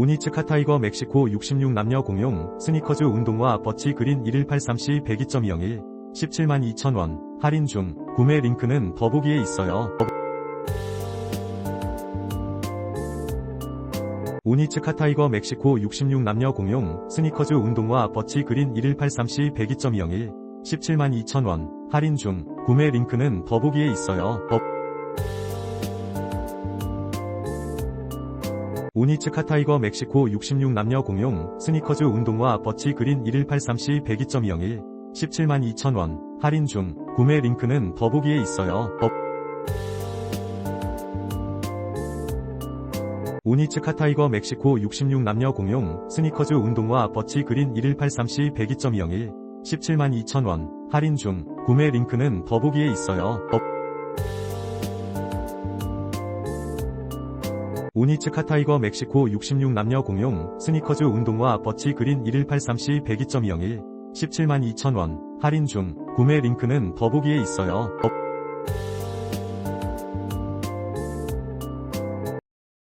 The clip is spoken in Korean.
오니츠카 타이거 멕시코 66 남녀 공용 스니커즈 운동화 버치 그린 1183C 102.01 17만 2천원 할인 중 구매 링크는 더보기에 있어요. 오니츠카 타이거 멕시코 66 남녀 공용 스니커즈 운동화 버치 그린 1183C 102.01 17만 2천원 할인 중 구매 링크는 더보기에 있어요. 더- 오니츠카 타이거 멕시코 66 남녀 공용 스니커즈 운동화 버치 그린 1183C 102.01 17만 2천원 할인 중 구매 링크는 더보기에 있어요. 더- 오니츠카 타이거 멕시코 66 남녀 공용 스니커즈 운동화 버치 그린 1183C 102.01 17만 2천원 할인 중 구매 링크는 더보기에 있어요. 더- 오니츠 카 타이거 멕시코 66 남녀 공용 스니커즈 운동화 버치 그린 1183C 102.01 17만 2천원 할인 중 구매 링크는 더보기에 있어요. 더-